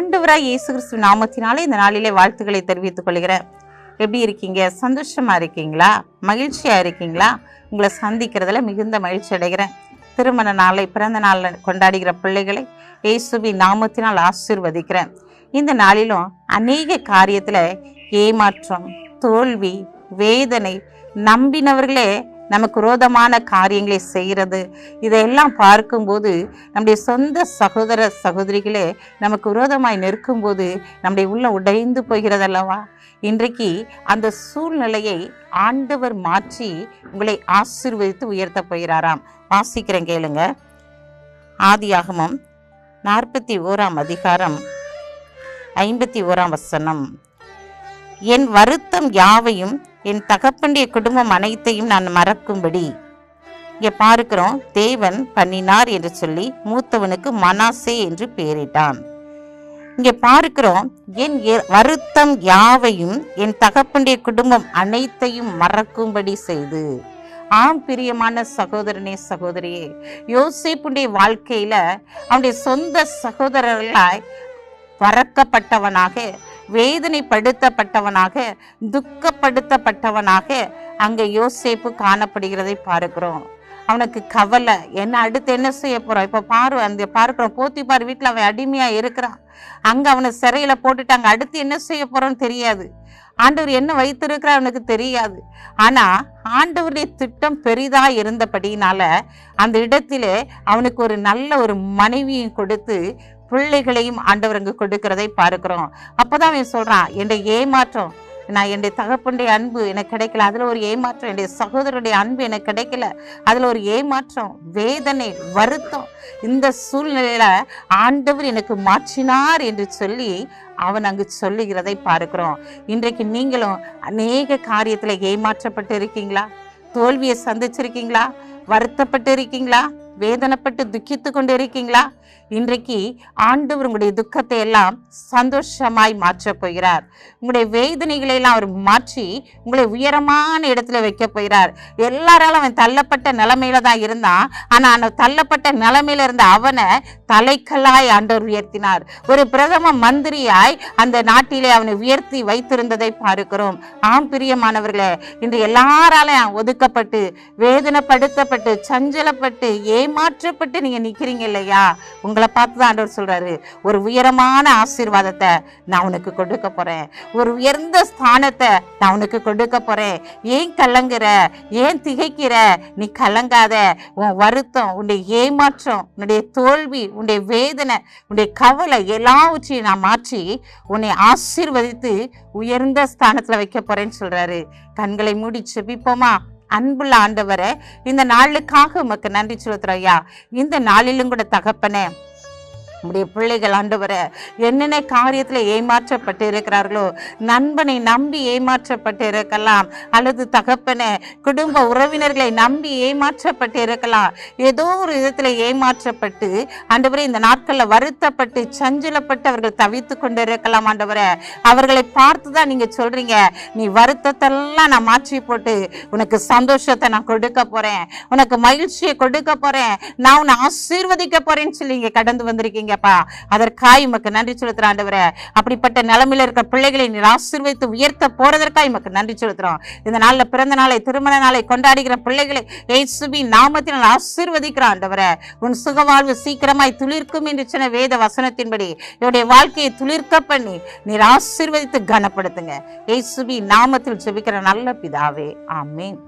ஆண்டவராய் இயேசு கிறிஸ்து நாமத்தினாலே இந்த நாளிலே வாழ்த்துக்களை தெரிவித்துக் கொள்கிறேன். எப்படி இருக்கீங்க? சந்தோஷமா இருக்கீங்களா? மகிழ்ச்சியா இருக்கீங்களா? உங்களை சந்திக்கிறதுல மிகுந்த மகிழ்ச்சி அடைகிறேன். திருமண நாளை பிறந்த நாளில் கொண்டாடுகிற பிள்ளைகளை இயேசுவின் நாமத்தினால் ஆசீர்வதிக்கிறேன். இந்த நாளிலும் அநேக காரியத்தில் ஏமாற்றம் தோல்வி வேதனை நம்பினவர்களே நமக்கு விரோதமான காரியங்களை செய்கிறது. இதையெல்லாம் பார்க்கும்போது நம்முடைய சொந்த சகோதர சகோதரிகளே நமக்கு விரோதமாய் நிற்கும்போது நம்முடைய உள்ள உடைந்து போகிறதல்லவா? இன்றைக்கு அந்த சூழ்நிலையை ஆண்டவர் மாற்றி உங்களை ஆசிர்வதித்து உயர்த்த போகிறாராம். வாசிக்கிறேன் கேளுங்க. ஆதியாகமம் நாற்பத்தி ஓராம் அதிகாரம் ஐம்பத்தி ஓராம் வசனம். என் வருத்தம் யாவையும் என் தகப்பனுடைய குடும்பம் அனைத்தையும் நான் மறக்கும்படி. இங்கே பார்க்கிறோம் தேவன் பண்ணினார் என்று சொல்லி மூத்தவனுக்கு மனாசே என்று பெயரிட்டான். இங்கே பார்க்கிறோம் என் எ- வருத்தம் யாவையும் என் தகப்பனுடைய குடும்பம் அனைத்தையும் மறக்கும்படி செய்து. ஆம் பிரியமான சகோதரனே சகோதரியே யோசிப்புடைய வாழ்க்கையில அவனுடைய சொந்த சகோதரர்களாய் பறக்கப்பட்டவனாக வேதனைப்படுத்தப்பட்டவனாக துக்கப்படுத்தப்பட்டவனாக அங்கே யோசேப்பு காணப்படுகிறதை பார்க்கிறோம். அவனுக்கு கவலை என்ன அடுத்து என்ன செய்ய போகிறான் இப்போ பாரு அந்த பார்க்கிறோம் போத்திப்பார் வீட்டில் அவன் அடிமையாக இருக்கிறான். அங்கே அவனை சிறையில் போட்டுட்டாங்க அடுத்து என்ன செய்ய போறோம்னு தெரியாது. ஆண்டவர் என்ன வைத்திருக்கிறார் அவனுக்கு தெரியாது. ஆனால் ஆண்டவருடைய திட்டம் பெரிதா இருந்தபடினால அந்த இடத்திலே அவனுக்கு ஒரு நல்ல ஒரு மனைவியும் கொடுத்து பிள்ளைகளையும் ஆண்டவர் அங்கு கொடுக்கிறதை பார்க்கிறோம். அப்பதான் அவன் சொல்றான் என்னை ஏமாற்றம். நான் என்னுடைய தகப்பனுடைய அன்பு எனக்கு கிடைக்கல. அதுல ஒரு ஏமாற்றம். என்னுடைய சகோதரருடைய அன்பு எனக்கு கிடைக்கல. அதுல ஒரு ஏமாற்றம் வேதனை வருத்தம். இந்த சூழ்நிலையில ஆண்டவர் எனக்கு மாற்றினார் என்று சொல்லி அவன் அங்கு சொல்லுகிறதை பார்க்கிறோம். இன்றைக்கு நீங்களும் அநேக காரியத்துல ஏமாற்றப்பட்டு இருக்கீங்களா தோல்வியை சந்திச்சிருக்கீங்களா? வருத்தப்பட்டு இருக்கீங்களா வேதனைப்பட்டு துக்கித்து கொண்டு இருக்கீங்களா இன்றைக்கு ஆண்டவர் உங்களுடைய துக்கத்தை எல்லாம் சந்தோஷமாய் மாற்றப் போகிறார். உங்களுடைய வேதனைகளை எல்லாம் அவர் மாற்றி உங்களை உயரமான இடத்துல வைக்க போகிறார். எல்லாராலும் அவன் தள்ளப்பட்ட நிலைமையில தான் இருந்தான். ஆனா அந்த தள்ளப்பட்ட நிலைமையில இருந்த அவனை தலைக்கல்லாய் ஆண்டவர் உயர்த்தினார். ஒரு பிரதம மந்திரியாய் அந்த நாட்டிலே அவனை உயர்த்தி வைத்திருந்ததை பார்க்கிறோம். ஆம் பிரியமானவர்களே இன்று எல்லாராலையும் ஒதுக்கப்பட்டு வேதனைப்படுத்தப்பட்டு சஞ்சலப்பட்டு ஏமாற்றப்பட்டு நீங்க நிக்கிறீங்க இல்லையா? உங்களை பார்த்து தான் ஆண்டவர் சொல்றாரு. ஒரு உயரமான ஆசீர்வாதத்தை நான் உனக்கு கொடுக்க போறேன். ஒரு உயர்ந்த ஸ்தானத்தை நான் உனக்கு கொடுக்க போறேன். ஏன் கலங்குற? ஏன் திகைக்கிற? நீ கலங்காத. உன் வருத்தம் உன்னுடைய ஏமாற்றம் உன்னுடைய தோல்வி உன்னுடைய வேதனை உன்னுடைய கவலை எல்லாவற்றையும் நான் மாற்றி உன்னை ஆசீர்வதித்து உயர்ந்த ஸ்தானத்துல வைக்க போறேன்னு சொல்றாரு. கண்களை மூடி செபிப்போமா அன்புள்ள ஆண்டவரே இந்த நாளுக்காக உமக்கு நன்றி செலுத்துறோம் ஐயா. இந்த நாளிலும் கூட தகப்பனே நம்முடைய பிள்ளைகள் ஆண்டவர என்னென்ன காரியத்தில் ஏமாற்றப்பட்டு இருக்கிறார்களோ நண்பனை நம்பி ஏமாற்றப்பட்டு இருக்கலாம் அல்லது தகப்பனை குடும்ப உறவினர்களை நம்பி ஏமாற்றப்பட்டு இருக்கலாம் ஏதோ ஒரு விதத்தில் ஏமாற்றப்பட்டு ஆண்டவரே இந்த நாட்களில் வருத்தப்பட்டு சஞ்சலப்பட்டு அவர்கள் தவித்து கொண்டு இருக்கலாம் ஆண்டவரை. அவர்களை பார்த்து தான் நீங்கள் சொல்றீங்க நீ வருத்தத்தெல்லாம் நான் மாற்றி போட்டு உனக்கு சந்தோஷத்தை நான் கொடுக்க போறேன் உனக்கு மகிழ்ச்சியை கொடுக்க போறேன் நான் உன்னை ஆசீர்வதிக்க போறேன்னு சொல்லி இங்கே கடந்து வந்திருக்கீங்க. வந்திருக்கீங்கப்பா அதற்காய் உமக்கு நன்றி செலுத்துறோம் ஆண்டவரே. அப்படிப்பட்ட நிலைமையில இருக்கிற பிள்ளைகளை நீர் ஆசீர்வதித்து உயர்த்த போறதற்காய் உமக்கு நன்றி செலுத்துறோம். இந்த நாளில் பிறந்த நாளை திருமண நாளை கொண்டாடுகிற பிள்ளைகளை இயேசுவின் நாமத்தினால் ஆசீர்வதிக்கிறோம் ஆண்டவரே. உன் சுகவாழ்வு சீக்கிரமாய் துளிர்க்கும் என்று சொன்ன வேத வசனத்தின்படி என்னுடைய வாழ்க்கையை துளிர்க்க பண்ணி நீர் ஆசீர்வதித்து கனப்படுத்துங்க. ஏசுபி நாமத்தில் ஜெபிக்கிற நல்ல பிதாவே. ஆமேன்.